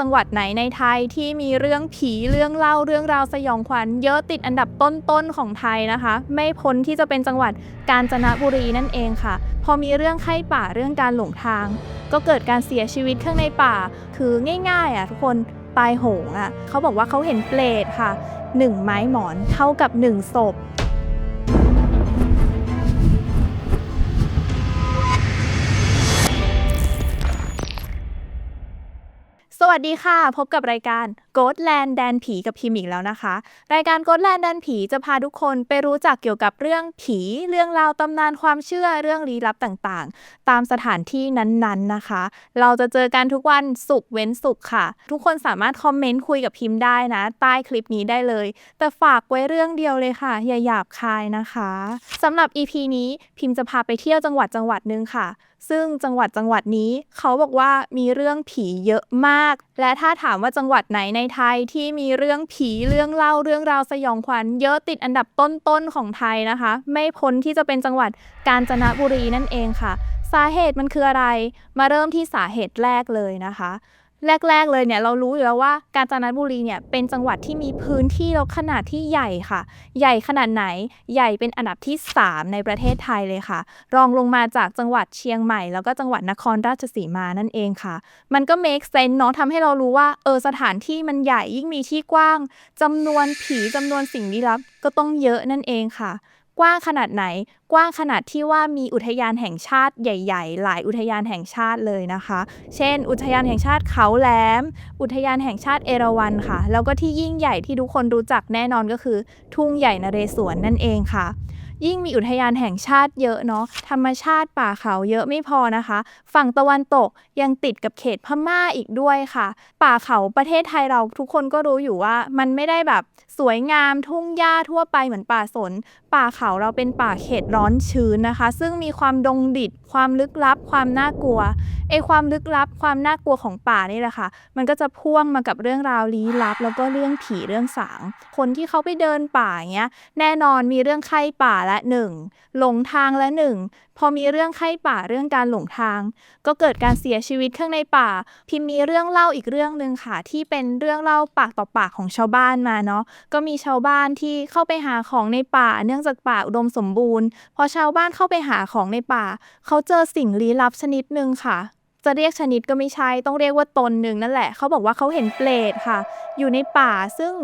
จังหวัดไหนในไทยที่มีเรื่องผีเรื่องเล่าเรื่องราวสยองขวัญเยอะติดอันดับต้นๆของไทยนะคะ ไม่พ้นที่จะเป็นจังหวัดกาญจนบุรีนั่นเองค่ะ พอมีเรื่องไข้ป่าเรื่องการหลงทาง ก็เกิดการเสียชีวิตข้างในป่า คือง่ายๆอะทุกคนตายโหงอะเขาบอกว่าเขาเห็นเปลดค่ะหนึ่งไม้หมอนเท่ากับหนึ่งศพ วัสดีค่ะ พบกับรายการ Ghost Land แดนผีกับพิมอีกแล้วนะคะ รายการ Ghost Land แดนผีจะพาทุกคนไปรู้จักเกี่ยวกับเรื่องผี เรื่องราวตำนานความเชื่อเรื่องลี้ลับต่างๆ ตามสถานที่นั้นๆนะคะ เราจะเจอกันทุกวันศุกร์เว้นศุกร์ค่ะ ทุกคนสามารถคอมเมนต์คุยกับพิมพ์ได้นะ ใต้คลิปนี้ได้เลย แต่ฝากไว้เรื่องเดียวเลยค่ะอย่าหยาบคายนะคะสำหรับ EP นี้พิมพ์จะพาไปเที่ยวจังหวัดจังหวัดหนึ่งค่ะซึ่งจังหวัดจังหวัดนี้เขาบอกว่ามีเรื่องผีเยอะมาก และถ้าถามว่าจังหวัดไหนในไทยที่มีเรื่องผีเรื่องเล่าเรื่องราวสยองขวัญเยอะติดอันดับต้นๆของไทยนะคะ ไม่พ้นที่จะเป็นจังหวัดกาญจนบุรีนั่นเองค่ะ สาเหตุมันคืออะไร มาเริ่มที่สาเหตุแรกเลยนะคะ แรก ๆ เลยเนี่ยเรารู้อยู่แล้วว่า กาญจนบุรีเนี่ยเป็นจังหวัดที่มีพื้นที่แล้วขนาดที่ใหญ่ค่ะ ใหญ่ขนาดไหนใหญ่เป็นอันดับที่ 3 ในประเทศไทยเลยค่ะ รองลงมาจากจังหวัดเชียงใหม่ แล้วก็จังหวัดนครราชสีมานั่นเองค่ะ มันก็ make sense เนาะทำให้เรารู้ว่าเออสถานที่มันใหญ่ยิ่งมีที่กว้างจำนวนผีจำนวนสิ่งลี้ลับก็ต้องเยอะนั่นเองค่ะ กว้างขนาดไหน กว้างขนาดที่ว่ามีอุทยานแห่งชาติใหญ่ ๆ หลายอุทยานแห่งชาติเลยนะคะ เช่น อุทยานแห่งชาติเขาแหลม อุทยานแห่งชาติเอราวัณค่ะ แล้วก็ที่ยิ่งใหญ่ที่ทุกคนรู้จักแน่นอนก็คือ ทุ่งใหญ่นเรศวรนั่นเองค่ะ ยิ่งมีอุทยานแห่งชาติเยอะเนาะ ธรรมชาติป่าเขาเยอะไม่พอนะคะ ฝั่งตะวันตกยังติดกับเขตพม่าอีกด้วยค่ะ ป่าเขาประเทศไทยเราทุกคนก็รู้อยู่ว่ามันไม่ได้แบบสวยงามทุ่งหญ้าทั่วไปเหมือนป่าสน ป่าเขาเราเป็นป่าเขตร้อนชื้นนะคะ ซึ่งมีความดงดิด ความลึกลับ ความน่ากลัวไอความลึกลับ ความน่ากลัวของป่านี่แหละค่ะ มันก็จะพ่วงมากับเรื่องราวลี้ลับ แล้วก็เรื่องผีเรื่องสาง คนที่เขาไปเดินป่าเงี้ย แน่นอนมีเรื่องไข้ป่าละหนึ่งหลงทางละหนึ่งพอมีเรื่องไข้ป่าเรื่องการหลงทาง ก็เกิดการเสียชีวิตข้างในป่า พิมพ์มีเรื่องเล่าอีกเรื่องหนึ่งค่ะ ที่เป็นเรื่องเล่าปากต่อปากของชาวบ้านมาเนาะก็มีชาวบ้านที่เข้าไปหาของในป่า เนื่องจากป่าอุดมสมบูรณ์ พอชาวบ้านเข้าไปหาของในป่า เขาเจอสิ่งลี้ลับชนิดหนึ่งค่ะจะเรียกชนิดก็ไม่ใช่ ต้องเรียกว่าตนหนึ่งนั่นแหละ เขาบอกว่าเขาเห็นเปลดค่ะ อยู่ในป่าซึ่ง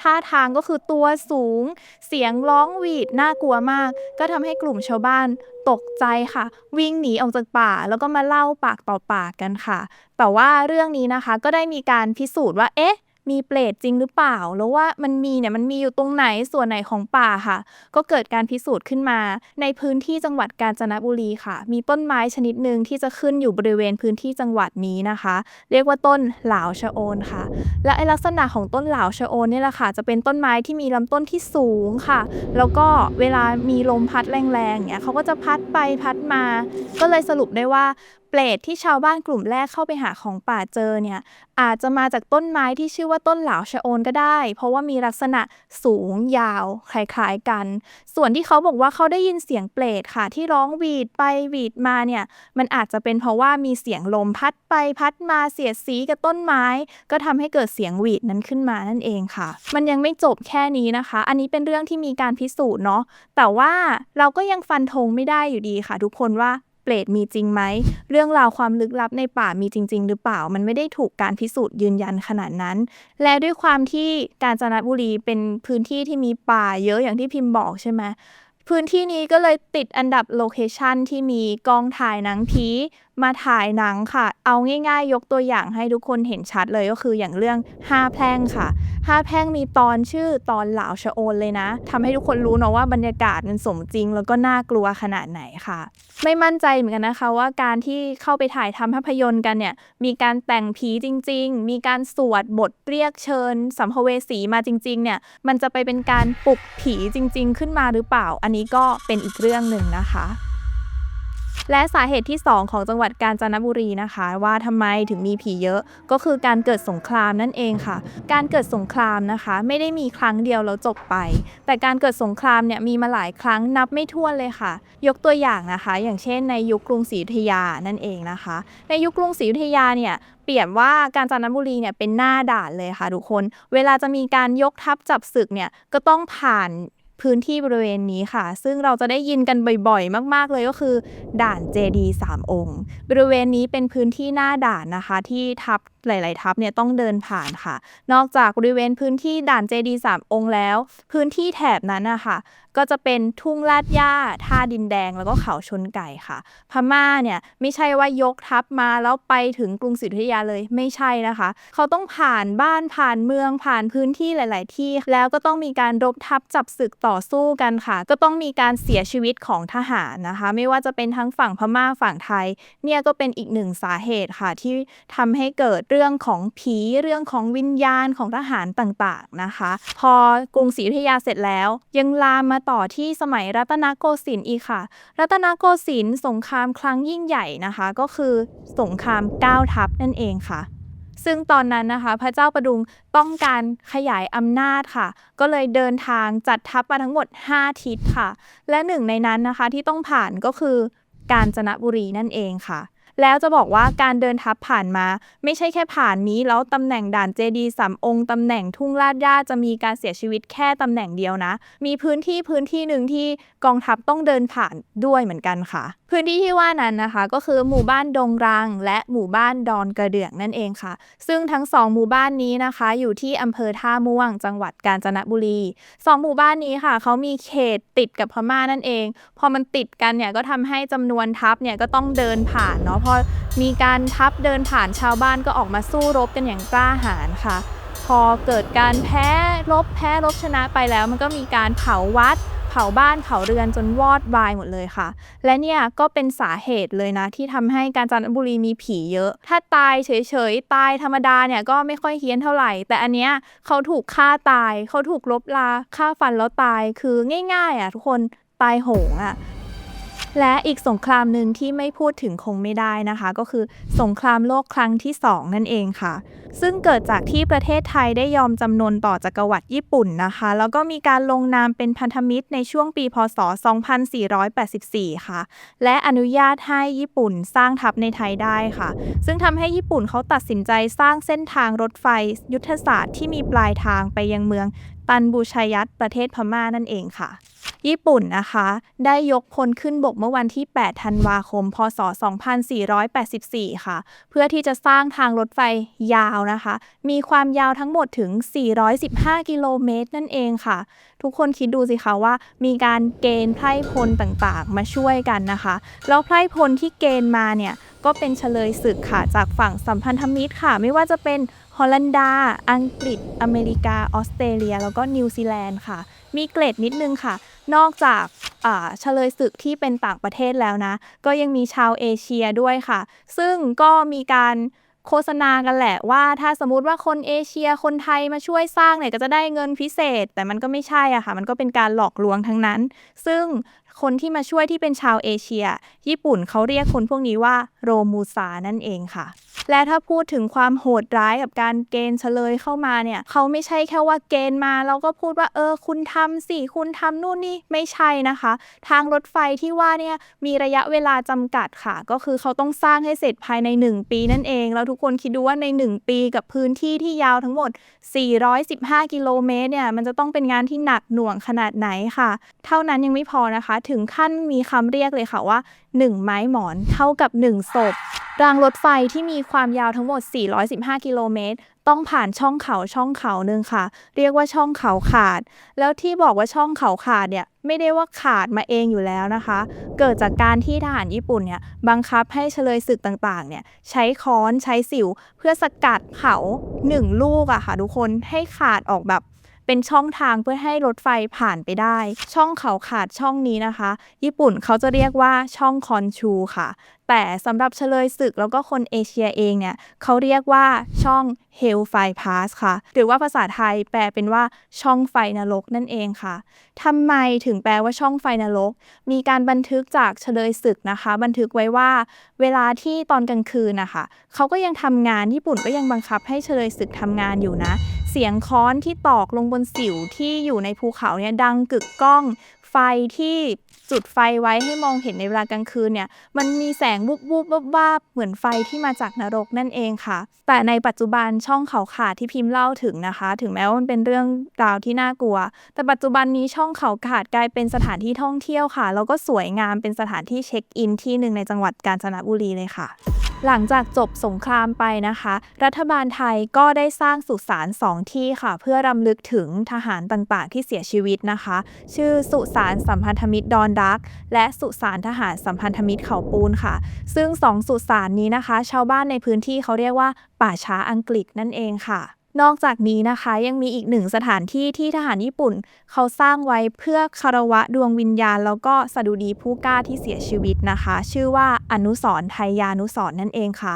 ท่าทางก็คือตัวสูง เสียงร้องหวีดน่ากลัวมาก ก็ทำให้กลุ่มชาวบ้านตกใจค่ะ วิ่งหนีออกจากป่าแล้วก็มาเล่าปากต่อปากกันค่ะ แต่ว่าเรื่องนี้นะคะก็ได้มีการพิสูจน์ว่าเอ๊ะ มีเปรตจริงหรือเปล่า แล้วว่ามันมีเนี่ยมันมีอยู่ตรงไหนส่วนไหนของป่าค่ะ ก็เกิดการพิสูจน์ขึ้นมา ในพื้นที่จังหวัดกาญจนบุรีค่ะ มีต้นไม้ชนิดหนึ่งที่จะขึ้นอยู่บริเวณพื้นที่จังหวัดนี้นะคะ เรียกว่าต้นหลาวชะโอนค่ะ และไอลักษณะของต้นหลาวชะโอนนี่แหละค่ะ จะเป็นต้นไม้ที่มีลำต้นที่สูงค่ะ แล้วก็เวลามีลมพัดแรงๆเนี่ยเขาก็จะพัดไปพัดมา ก็เลยสรุปได้ว่า เปรตที่ชาวบ้านกลุ่มแรกเข้าไปหาของป่าเจอเนี่ยอาจจะมาจากต้นไม้ที่ชื่อว่าต้นเหลาชะโอนก็ได้ เพราะว่ามีลักษณะสูงยาวคล้ายๆกัน ส่วนที่เขาบอกว่าเขาได้ยินเสียงเปรตค่ะ ที่ร้องหวีดไปหวีดมาเนี่ยมันอาจจะเป็นเพราะว่ามีเสียงลมพัดไปพัดมาเสียดสีกับต้นไม้ ก็ทำให้เกิดเสียงหวีดนั้นขึ้นมานั่นเองค่ะ มันยังไม่จบแค่นี้นะคะ อันนี้เป็นเรื่องที่มีการพิสูจน์เนาะแต่ว่าเราก็ยังฟันธงไม่ได้อยู่ดีค่ะ ทุกคนว่า เปรตมีจริงไหม เรื่องราวความลึกลับในป่ามีจริง ๆ หรือเปล่า มันไม่ได้ถูกการพิสูจน์ยืนยันขนาดนั้น และด้วยความที่กาญจนบุรีเป็นพื้นที่ที่มีป่าเยอะอย่างที่พิมพ์บอกใช่ไหมพื้นที่นี้ก็เลยติดอันดับโลเคชันที่มีกองถ่ายหนังผีมาถ่ายหนังค่ะ เอาง่ายๆ ยกตัวอย่างให้ทุกคนเห็นชัดเลยก็คืออย่างเรื่องห้าแพร่งค่ะห้าแพร่งมีตอนชื่อตอนเหล่าชะโอนเลยนะทำให้ทุกคนรู้เนาะว่าบรรยากาศมันสมจริง แล้วก็น่ากลัวขนาดไหนค่ะ ไม่มั่นใจเหมือนกันนะคะว่าการที่เข้าไปถ่ายทำภาพยนตร์กันเนี่ยมีการแต่งผีจริง ๆ มีการสวดบทเรียกเชิญ สัมภเวสีมาจริงๆเนี่ยมันจะไปเป็นการปลุกผีจริง ๆ ขึ้นมาหรือเปล่า อันนี้ก็เป็นอีกเรื่องหนึ่งนะคะ และสาเหตุที่ 2 ของจังหวัดกาญจนบุรีนะคะ ว่าทำไมถึงมีผีเยอะก็คือการเกิดสงครามนั่นเองค่ะ การเกิดสงครามนะคะ ไม่ได้มีครั้งเดียวแล้วจบไป แต่การเกิดสงครามเนี่ยมีมาหลายครั้งนับไม่ถ้วนเลยค่ะ ยกตัวอย่างนะคะ อย่างเช่น ในยุคกรุงศรีอยุธยานั่นเองนะคะ ในยุคกรุงศรีอยุธยาเนี่ยเปรียบว่าการจนบุรีเนี่ยเป็นหน้าด่านเลยค่ะทุกคน เวลาจะมีการยกทัพจับศึกเนี่ยก็ต้องผ่าน พื้นที่บริเวณนี้ค่ะ ซึ่งเราจะได้ยินกันบ่อยๆ มากๆ เลยก็คือ ด่านเจดีสามองค์ บริเวณนี้เป็นพื้นที่หน้าด่านนะคะ ที่ทัพ หลาย ๆ ทัพเนี่ยต้องเดินผ่านค่ะ นอกจากบริเวณพื้นที่ด่านเจดีสามองค์แล้ว พื้นที่แถบนั้นนะคะก็จะเป็นทุ่งลาดหญ้าท่าดินแดงแล้วก็เขาชนไก่ค่ะ พม่าเนี่ยไม่ใช่ว่ายกทัพมาแล้วไปถึงกรุงศรีอยุธยาเลยไม่ใช่นะคะ เขาต้องผ่านบ้านผ่านเมืองผ่านพื้นที่หลาย ๆ ที่ แล้วก็ต้องมีการรบทัพจับศึกต่อสู้กันค่ะ ก็ต้องมีการเสียชีวิตของทหารนะคะ ไม่ว่าจะเป็นทั้งฝั่งพม่าฝั่งไทย เนี่ยก็เป็นอีกหนึ่งสาเหตุค่ะที่ทำให้เกิดเรื่องของผีเรื่องของวิญญาณของทหารต่างๆนะคะ พอกรุงศรีอยุธยาเสร็จแล้ว ยังลามมาต่อที่สมัยรัตนโกสินทร์อีกค่ะ รัตนโกสินทร์สงครามครั้งยิ่งใหญ่นะคะ ก็คือสงครามก้าวทัพนั่นเองค่ะซึ่งตอนนั้นนะคะ พระเจ้าประดุงต้องการขยายอำนาจค่ะ ก็เลยเดินทางจัดทัพมาทั้งหมด 5 ทิศค่ะ และหนึ่งในนั้นนะคะที่ต้องผ่านก็คือกาญจนบุรีนั่นเองค่ะ แล้วจะบอกว่าการเดินทัพผ่านมา ไม่ใช่แค่ผ่านนี้ แล้วตำแหน่งด่านเจดีสามองค์ตำแหน่งทุ่งลาดย่าจะมีการเสียชีวิตแค่ตำแหน่งเดียวนะ มีพื้นที่พื้นที่หนึ่งที่กองทัพต้องเดินผ่านด้วยเหมือนกันค่ะ พื้นที่ที่ว่านั้นนะคะ ก็คือหมู่บ้านดงรัง และหมู่บ้านดอนกระเดื่อกนั่นเองค่ะ ซึ่งทั้งสองหมู่บ้านนี้นะคะ อยู่ที่อำเภอท่าม่วง จังหวัดกาญจนบุรีสองหมู่บ้านนี้ค่ะเขามีเขตติดกับพม่านั่นเอง พอมันติดกันเนี่ยก็ทำให้จำนวนทัพเนี่ยก็ต้องเดินผ่านเนาะพอมีการทัพเดินผ่านชาวบ้านก็ออกมาสู้รบกันอย่างกล้าหาญค่ะ พอเกิดการแพ้รบแพ้รบชนะไปแล้ว มันก็มีการเผาวัด เผาบ้านเผาเรือนจนวอดวายหมดเลยค่ะ และเนี่ยก็เป็นสาเหตุเลยนะ ที่ทำให้การจันทบุรีมีผีเยอะ ถ้าตายเฉยๆ ตายธรรมดาเนี่ยก็ไม่ค่อยเฮี้ยนเท่าไหร่ แต่อันเนี้ยเขาถูกฆ่าตาย เขาถูกลบลาฆ่าฟันแล้วตายคือง่ายๆอะทุกคนตายโหงอะ และอีกสงครามหนึ่งที่ไม่พูดถึงคงไม่ได้นะคะ ก็คือสงครามโลกครั้งที่ 2 นั่นเองค่ะ ซึ่งเกิดจากที่ประเทศไทยได้ยอมจำนนต่อจักรวรรดิญี่ปุ่นนะคะ แล้วก็มีการลงนามเป็นพันธมิตรในช่วงปีพศ 2484 ค่ะ และอนุญาตให้ญี่ปุ่นสร้างทัพในไทยได้ค่ะ ซึ่งทำให้ญี่ปุ่นเขาตัดสินใจสร้างเส้นทางรถไฟ ยุทธศาสตร์ที่มีปลายทางไปยังเมืองตันบูชายัตประเทศพม่านั่นเองค่ะ ญี่ปุ่นนะคะ ได้ยกพลขึ้นบกเมื่อวันที่ 8 ธันวาคม พศ 2484 ค่ะ เพื่อที่จะสร้างทางรถไฟยาวนะคะ มีความยาวทั้งหมดถึง 415 กิโลเมตรนั่นเองค่ะ ทุกคนคิดดูสิคะว่า มีการเกณฑ์ไพร่พลต่างๆ มาช่วยกันนะคะ แล้วไพร่พลที่เกณฑ์มาเนี่ยก็เป็นเฉลยศึกค่ะจากฝั่งสัมพันธมิตรค่ะ ไม่ว่าจะเป็นฮอลันดา อังกฤษ อเมริกา ออสเตรเลีย แล้วก็นิวซีแลนด์ค่ะ มีเกรดนิดนึงค่ะ นอกจากเฉลยศึกที่เป็นต่างประเทศแล้วนะ ก็ยังมีชาวเอเชียด้วยค่ะ ซึ่งก็มีการโฆษณากันแหละว่าถ้าสมมติว่าคนเอเชียคนไทยมาช่วยสร้างเนี่ยก็จะได้เงินพิเศษ แต่มันก็ไม่ใช่อะค่ะ มันก็เป็นการหลอกลวงทั้งนั้น ซึ่ง คนที่มาช่วยที่เป็นชาวเอเชีย ญี่ปุ่นเขาเรียกคนพวกนี้ว่าโรมูซานั่นเองค่ะ และถ้าพูดถึงความโหดร้ายกับการเกณฑ์เฉลยเข้ามาเนี่ย เขาไม่ใช่แค่ว่าเกณฑ์มาแล้วก็พูดว่าเออคุณทำสิคุณทำนู่นนี่ไม่ใช่นะคะ ทางรถไฟที่ว่าเนี่ยมีระยะเวลาจำกัดค่ะ ก็คือเขาต้องสร้างให้เสร็จภายใน 1 ปีนั่นเอง แล้วทุกคนคิดดูว่าใน 1 ปีกับพื้นที่ที่ยาวทั้งหมด 415 กิโลเมตรเนี่ยมันจะต้องเป็นงานที่หนักหน่วงขนาดไหนค่ะ เท่านั้นยังไม่พอนะคะถึงขั้นมีคำเรียกเลยค่ะว่า 1 ไม้หมอนเท่ากับ 1 ศพ รางรถไฟที่มีความยาวทั้งหมด 415 กิโลเมตร ต้องผ่านช่องเขาช่องเขาหนึ่งค่ะ เรียกว่าช่องเขาขาด แล้วที่บอกว่าช่องเขาขาดเนี่ยไม่ได้ว่าขาดมาเองอยู่แล้วนะคะ เกิดจากการที่ทหารญี่ปุ่นเนี่ยบังคับให้เฉลยศึกต่างๆเนี่ยใช้ค้อนใช้สิว เพื่อสกัดเขาหนึ่งลูกอะค่ะทุกคนให้ขาดออกแบบ เป็นช่องทางเพื่อให้รถไฟผ่านไปได้ ช่องเขาขาดช่องนี้นะคะ ญี่ปุ่นเขาจะเรียกว่าช่องคอนชูค่ะ แต่สำหรับเฉลยศึกแล้วก็คนเอเชียเองเนี่ยเขาเรียกว่าช่อง Hellfire Pass ค่ะ หรือว่าภาษาไทยแปลเป็นว่าช่องไฟนรกนั่นเองค่ะทำไมถึงแปลว่าช่องไฟนรก มีการบันทึกจากเฉลยศึกนะคะ บันทึกไว้ว่า เวลาที่ตอนกลางคืนนะคะเขาก็ยังทำงานญี่ปุ่นก็ยังบังคับให้เฉลยศึกทำงานอยู่นะ เสียงค้อนที่ตอกลงบนสิวที่อยู่ในภูเขาเนี่ยดังกึกก้อง ไฟที่จุดไฟไว้ให้มองเห็นในเวลากลางคืนเนี่ย มันมีแสงวุบวุบวับวาบเหมือนไฟที่มาจากนรกนั่นเองค่ะ แต่ในปัจจุบันช่องเขาขาดที่พิมพ์เล่าถึงนะคะ ถึงแม้ว่ามันเป็นเรื่องราวที่น่ากลัว แต่ปัจจุบันนี้ช่องเขาขาดกลายเป็นสถานที่ท่องเที่ยวค่ะ แล้วก็สวยงามเป็นสถานที่เช็คอินที่หนึ่งในจังหวัดกาญจนบุรีเลยค่ะ หลังจากจบสงครามไปนะคะ รัฐบาลไทยก็ได้สร้างสุสานสองที่ค่ะ เพื่อรำลึกถึงทหารต่างๆ ที่เสียชีวิตนะคะ ชื่อสุสานสัมพันธมิตรดอนดัก และสุสานทหารสัมพันธมิตรเขาปูนค่ะ ซึ่งสองสุสานนี้นะคะ ชาวบ้านในพื้นที่เขาเรียกว่าป่าช้าอังกฤษนั่นเองค่ะ นอกจากนี้นะคะยังมีอีกหนึ่งสถานที่ที่ทหารญี่ปุ่น เขาสร้างไว้เพื่อคารวะดวงวิญญาณ แล้วก็สดุดีผู้กล้าที่เสียชีวิตนะคะ ชื่อว่าอนุสรไทยานุสรนั่นเองค่ะ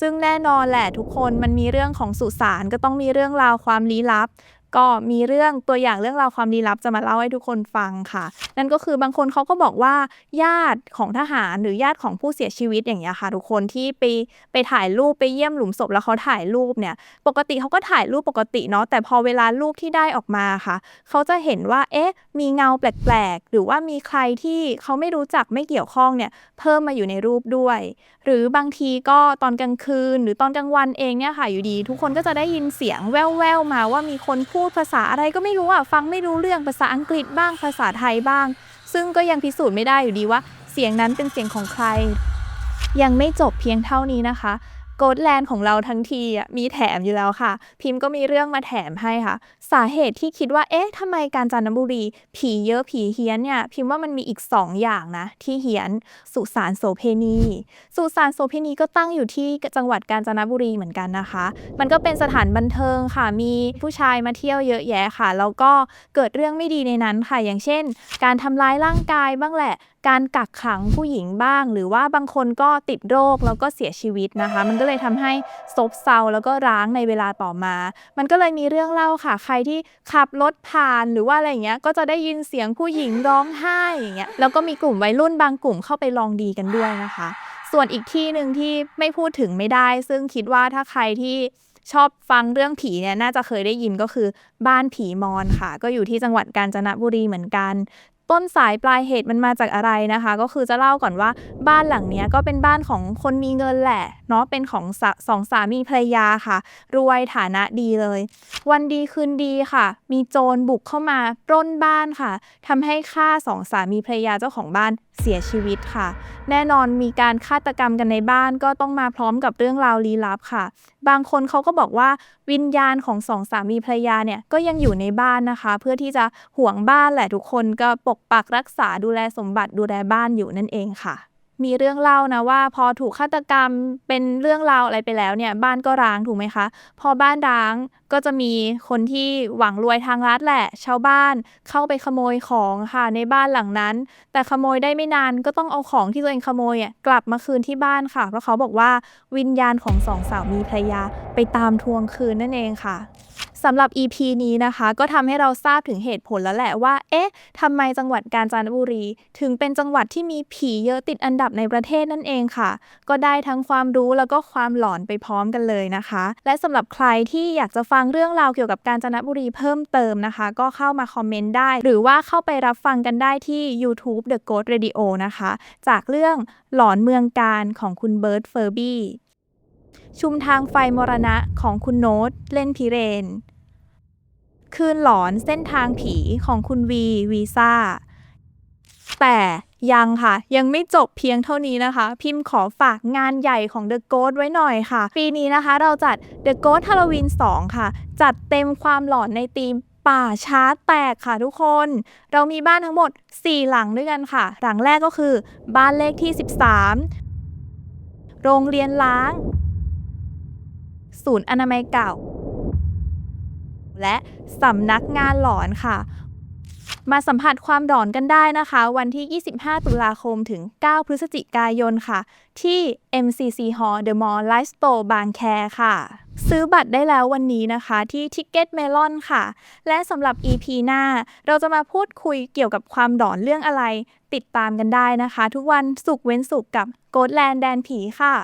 ซึ่งแน่นอนแหละทุกคนมันมีเรื่องของสุสานก็ต้องมีเรื่องราวความลี้ลับ ก็มีเรื่องตัวอย่างเรื่องราวความลี้ลับจะมาเล่าให้ทุกคนฟังค่ะ นั่นก็คือบางคนเขาก็บอกว่า ญาติของทหารหรือญาติของผู้เสียชีวิตอย่างเงี้ยค่ะ ทุกคนที่ไปไปถ่ายรูปไปเยี่ยมหลุมศพแล้วเขาถ่ายรูปเนี่ย ปกติเขาก็ถ่ายรูปปกติเนาะแต่พอเวลารูปที่ได้ออกมาค่ะ เขาจะเห็นว่า เอ๊ะ มีเงาแปลกๆ หรือว่ามีใครที่เขาไม่รู้จักไม่เกี่ยวข้องเนี่ย เพิ่มมาอยู่ในรูปด้วย หรือบางทีก็ตอนกลางคืน หรือตอนกลางวันเองเนี่ยค่ะอยู่ดี ทุกคนก็จะได้ยินเสียงแว่วๆมาว่ามีคนพููดภาษาอะไรก็ไม่รู้อะฟังไม่รู้เรื่องภาษาอังกฤษบ้างภาษาไทยบ้าง ซึ่งก็ยังพิสูจน์ไม่ได้อยู่ดีว่า เสียงนั้นเป็นเสียงของใคร ยังไม่จบเพียงเท่านี้นะคะ โกดแลนด์ของเราทั้งทีมีแถมอยู่แล้วค่ะ พิมพ์ก็มีเรื่องมาแถมให้ค่ะ สาเหตุที่คิดว่า เอ๊ะทำไมกาญจนบุรี ผีเยอะผีเฮี้ยนเนี่ย พิมพ์ว่ามันมีอีก 2 อย่างนะ ที่เฮี้ยน สุสานโสเพณี สุสานโสเพณีก็ตั้งอยู่ที่จังหวัดกาญจนบุรีเหมือนกันนะคะ มันก็เป็นสถานบันเทิงค่ะ มีผู้ชายมาเที่ยวเยอะแยะค่ะ แล้วก็เกิดเรื่องไม่ดีในนั้นค่ะ อย่างเช่น การทำร้ายร่างกายบ้างแหละ การกักขังผู้หญิงบ้าง หรือว่าบางคนก็ติดโรคแล้วก็เสียชีวิตนะคะ มันก็เลยทำให้ซบเซาแล้วก็ร้างในเวลาต่อมา มันก็เลยมีเรื่องเล่าค่ะ ใครที่ขับรถผ่านหรือว่าอะไรอย่างเงี้ยก็จะได้ยินเสียงผู้หญิงร้องไห้อย่างเงี้ยแล้วก็มีกลุ่มวัยรุ่นบางกลุ่มเข้าไปลองดีกันด้วยนะคะ ส่วนอีกที่หนึ่งที่ไม่พูดถึงไม่ได้ ซึ่งคิดว่าถ้าใครที่ชอบฟังเรื่องผีเนี่ยน่าจะเคยได้ยินก็คือบ้านผีมอนค่ะ ก็อยู่ที่จังหวัดกาญจนบุรีเหมือนกัน ต้นสายปลายเหตุมันมาจากอะไรนะคะ ก็คือจะเล่าก่อนว่าบ้านหลังนี้ก็เป็นบ้านของคนมีเงินแหละเนาะเป็นของสสองสามีภรรยาค่ะ รวยฐานะดีเลย วันดีคืนดีค่ะ มีโจรบุกเข้ามาปล้นบ้านค่ะทำให้ฆ่าสองสามีภรรยาเจ้าของบ้าน เสียชีวิตค่ะ แน่นอนมีการฆาตกรรมกันในบ้านก็ต้องมาพร้อมกับเรื่องราวลี้ลับค่ะ บางคนเขาก็บอกว่าวิญญาณของสองสามีภรรยาเนี่ยก็ยังอยู่ในบ้านนะคะ เพื่อที่จะห่วงบ้านแหละทุกคนก็ปกปักรักษาดูแลสมบัติดูแลบ้านอยู่นั่นเองค่ะ มีเรื่องเล่านะว่าพอถูกฆาตกรรมเป็นเรื่องราวอะไรไปแล้วเนี่ย บ้านก็ร้างถูกไหมคะ พอบ้านร้างก็จะมีคนที่หวังรวยทางรัฐแหละ ชาวบ้านเข้าไปขโมยของค่ะในบ้านหลังนั้น แต่ขโมยได้ไม่นานก็ต้องเอาของที่ตัวเองขโมยอะกลับมาคืนที่บ้านค่ะ เพราะเขาบอกว่าวิญญาณของสองสามีภรรยาไปตามทวงคืนนั่นเองค่ะ สำหรับ EP นี้นะคะ ก็ทำให้เราทราบถึงเหตุผลแล้วแหละว่า เอ๊ะทำไมจังหวัดกาญจนบุรี ถึงเป็นจังหวัดที่มีผีเยอะติดอันดับในประเทศนั่นเองค่ะ ก็ได้ทั้งความรู้แล้วก็ความหลอนไปพร้อมกันเลยนะคะ และสำหรับใครที่อยากจะฟังเรื่องราวเกี่ยวกับกาญจนบุรีเพิ่มเติมนะคะ ก็เข้ามาคอมเมนต์ได้ หรือว่าเข้าไปรับฟังกันได้ที่ YouTube The Ghost Radio นะคะ จากเรื่องหลอนเมืองการของคุณเบิร์ตเฟอร์บี้ ชุมทางไฟมรณะของคุณโน้ตเล่นพิเรน คืนหลอนเส้นทางผีของคุณวีวีซ่า แต่ยังค่ะ ยังไม่จบเพียงเท่านี้นะคะ พิมพ์ขอฝากงานใหญ่ของ The Ghost ไว้หน่อยค่ะ ปีนี้นะคะเราจัด The Ghost Halloween 2 ค่ะ จัดเต็มความหลอนในธีมป่าช้าแตกค่ะทุกคน เรามีบ้านทั้งหมด 4 หลังด้วยกันค่ะ หลังแรกก็คือ บ้านเลขที่ 13 โรงเรียนล้าง ศูนย์อนามัยเก่า และสำนักงานหลอนค่ะ มาสัมผัสความหลอนกันได้นะคะ วันที่ 25 ตุลาคมถึง 9 พฤศจิกายนค่ะ ที่ MCC Hall The Mall Life Store บางแคค่ะ ซื้อบัตรได้แล้ววันนี้นะคะที่ Ticket Melon ค่ะ และสำหรับ EP หน้า เราจะมาพูดคุยเกี่ยวกับความหลอนเรื่องอะไร ติดตามกันได้นะคะ ทุกวันศุกร์เว้นศุกร์กับ Ghost Land แดนผีค่ะ